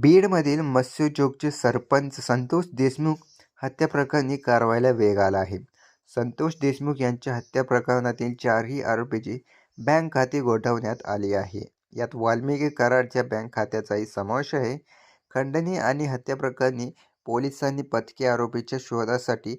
बीडमधील मत्स्योद्योगचे सरपंच संतोष देशमुख हत्याप्रकरणी कारवाईला वेग आला आहे. संतोष देशमुख यांच्या हत्या प्रकरणातील चारही आरोपीची बँक खाती गोठवण्यात आली आहे. यात वाल्मिकी कराडच्या बँक खात्याचाही समावेश आहे. खंडणी आणि हत्येप्रकरणी पोलिसांनी पथके आरोपीच्या शोधासाठी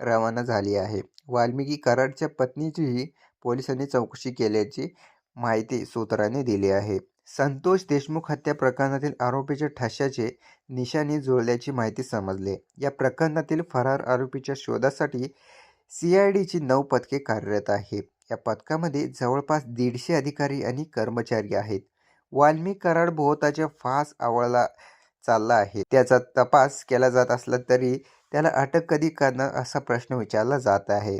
रवाना झाली आहे. वाल्मिकी कराडच्या पत्नीचीही पोलिसांनी चौकशी केल्याची माहिती सूत्रांनी दिली आहे. संतोष देशमुख हत्या प्रकरणातील आरोपीच्या ठशाचे निशाणे जुळल्याची माहिती समजले या प्रकरणातील फरार आरोपीच्या शोधासाठी सी आय डीची नऊ पथके कार्यरत आहेत. या पथकामध्ये जवळपास दीडशे अधिकारी आणि कर्मचारी आहेत. वाल्मी कराड बोहताच्या फास आवळला चालला आहे. त्याचा तपास केला जात असला तरी त्याला अटक कधी करणार असा प्रश्न विचारला जात आहे.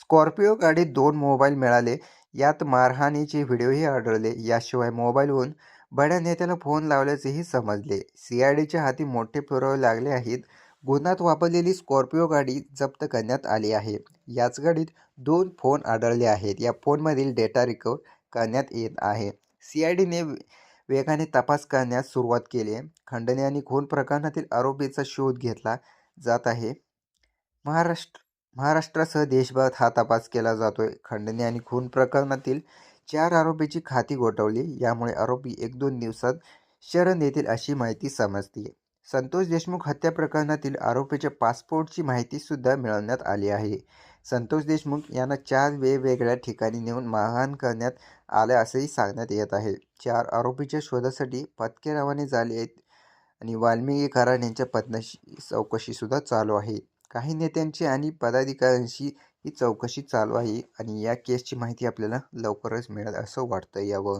स्कॉर्पिओ गाडीत दोन मोबाईल मिळाले. यात मारहाणीचे व्हिडिओही आढळले. याशिवाय मोबाईलवरून बड्या नेत्याला फोन लावल्याचेही समजले. सीआयडीच्या हाती मोठे पुरावे लागले आहेत. गुन्ह्यात वापरलेली स्कॉर्पिओ गाडी जप्त करण्यात आली आहे. याच गाडीत दोन फोन आढळले आहेत. या फोनमधील डेटा रिकवर करण्यात येत आहे. सीआयडीने वेगाने तपास करण्यास सुरुवात केली आहे. खंडणी आणि खून प्रकरणातील आरोपीचा शोध घेतला जात आहे. महाराष्ट्र महाराष्ट्रासह देशभरात हा तपास केला जातोय. खंडणी आणि खून प्रकरणातील चार आरोपीची खाती गोठवली. यामुळे आरोपी एक-दोन दिवसात शरण येतील अशी माहिती समजते संतोष देशमुख हत्या प्रकरणातील आरोपीच्या पासपोर्टची माहितीसुद्धा मिळवण्यात आली आहे. संतोष देशमुख यांना चार वेगवेगळ्या ठिकाणी नेऊन मारहाण करण्यात आलं असंही सांगण्यात येत आहे. चार आरोपीच्या शोधासाठी पथके रवाने झाले आहेत आणि वाल्मिकी कराड यांच्या पत्नीची चौकशीसुद्धा चालू आहे. काही नेत्यांची आणि पदाधिकाऱ्यांशी ही चौकशी चालू आहे आणि या केसची माहिती आपल्याला लवकरच मिळेल असं वाटतं यावरून.